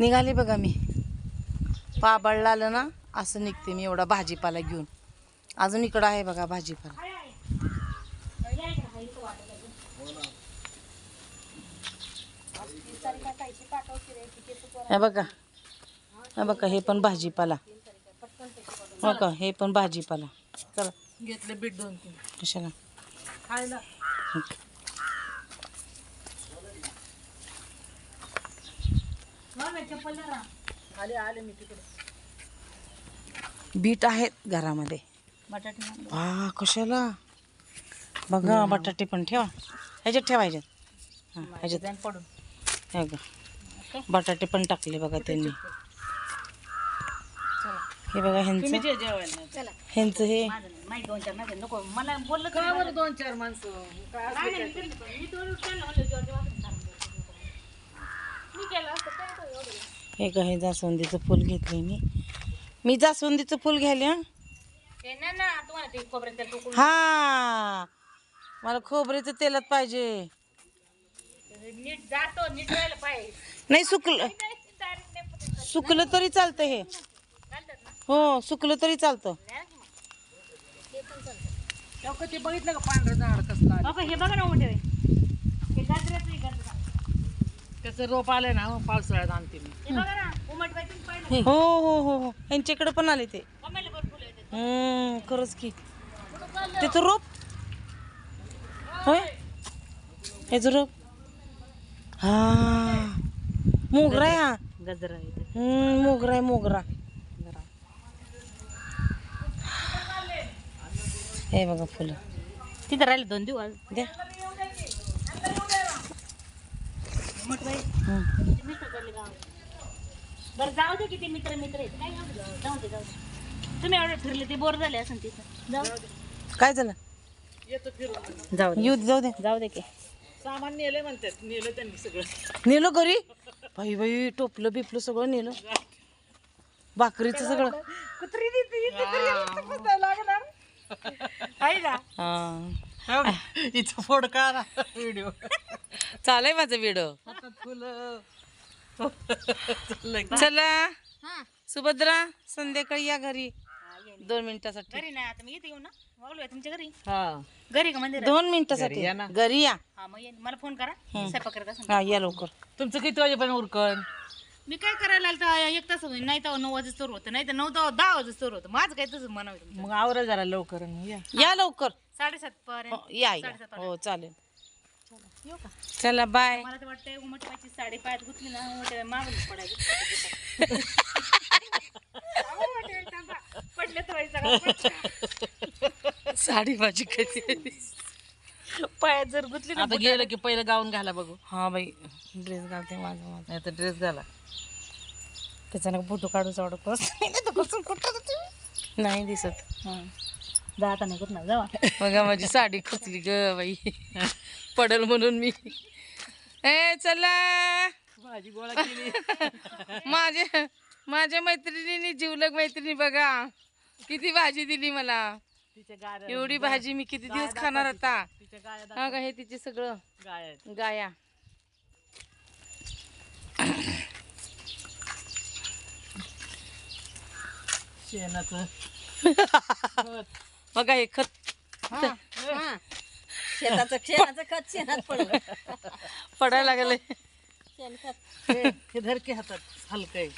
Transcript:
निघाली बघा मी. पाबळला आलं ना असं निघते मी एवढा भाजीपाला घेऊन. अजून इकडं आहे बघा भाजीपाला. हे बघा. हे बघा हे पण भाजीपाला. हो का हे पण भाजीपाला. चला. घेतले बीट दोन तीन. कशाला खायला आले आले मी तिकडे. बीट आहेत घरामध्ये. बटाटे वा कशाला? बघा बटाटे पण ठेवा. ह्याच्यात ठेवा ह्याच्यात. हां ह्याच्यात पडून. हे बघा. बटाटे पण टाकले बघा त्यांनी. हे बघा तुम्ही ह्यांचं. जे जेवायला नाही चला. ह्यांचं हे. माझं नाही माहिती दोन चार माझं नको. मला बोललं बरं दोन चार माणसं? काय असं नाही, नाही, मी केलं पण. मी तेवढं केलं म्हणलं, जेव्हा तेव्हा आपण काढून द्यायचं. मी केलं असतं काय होतं एवढं? हे का हे जास्वंदीचं फुल घेतलंय मी. मी जास्वंदीचं फुल घ्यायले हं. हा मला खोबरेचं तेलात पाहिजे. नीट जातो नीट व्हायला पाहिजे. नाही सुकलं. सुकलं तरी चालतं हे. हो सुकलं तरी चालतं. बघितलं का पांढरं झाड कसलं हे बघा ना मोठे हे गाजराचं हे गाजराचं. त्याचं रोप आलंय ना पावसाळ्यात आणते मी. हे बघा ना पाहिलं. हो. हो हो हो यांच्याकडे पण आले ते. फुलं. हम्म खरंच की. त्याचं रोप? होय? ह्याचं रोप? हा. मोगरा आहे हा. गजरा आहे हम्म, मोगरा आहे मोगरा. हे बघा फुलं. तिथं राहिले दोन दिवस. द्या. गावात. बरं जाऊ दे किती मित्र मित्र आहेत. काय जाऊ दे जाऊ दे जाऊ दे. तुम्ही एवढे फिरले ते बोर झाले असं तिथं. जाऊ काय झालं? येतो फिरून. जाऊ येऊ दे, जाऊ दे. जाऊ दे की. सामान नेले म्हणतात. नेलं त्यांनी सगळं. नेलो घरी? बाई बाई टोपलं बिपलं सगळं नेलं. भाकरीचं सगळं कुत्री देते लागणार. आहे का हा. इथं फोड काढा व्हिडिओ. चालय माझं व्हिडिओ. चला. हा. सुभद्रा संध्याकाळी या घरी. दोन मिनिटासाठी. घरी नाही आता मी येते येऊ ना. वागलो तुमच्या घरी. हा. घरी का मंदिर दोन मिनिटासाठी. घरी या ना. घरी या. हा मग येईन. मला फोन करा. स्वयंपाक करत असेल. हा या लवकर. तुमचं किती वाजेपर्यंत उरकन? मी काय करायला आलं तर एक तास होईल नाही तर नऊ वाजे सुरू होतं. नाही तर नऊ तर दहा वाजे सुरू होतं. माझं काय तसं म्हणावं मग आवरा जरा लवकर आणि या. या लवकर. साडेसात पर्यंत. हो, या या. हो चालेल. येऊ का चला बाय मला तर वाटतंय उमटवायची साडी पायात गुतली ना उमट मागून पडायचं. पडले तर व्हायचं साडी भाजी कधी पायात जर गुतली ना आता गेलं की पहिलं गाऊन घाला बघू. हा बाई ड्रेस घालते माझा माझा. नाही तर ड्रेस घाला. त्याच्यानं फोटो काढूच आवडत नाही दिसत. जाता नाही कुठं जावा. बघा माझी साडी खुचली ग बाई. पडल म्हणून मी. ए चला. भाजी गोळा केली. माझ्या माझ्या मैत्रिणीने जीवलग मैत्रिणी बघा. किती भाजी दिली मला. तिच्या एवढी भाजी मी किती दिवस खाणार आता? हा का हे तिचे सगळं? गाया गाया. शेणाचं. बघा हे खत. शेताचं शेणाचं खत शेणात पडलं. पडायला लागले शेणखत. हे हे धर की हातात हलकं आहे.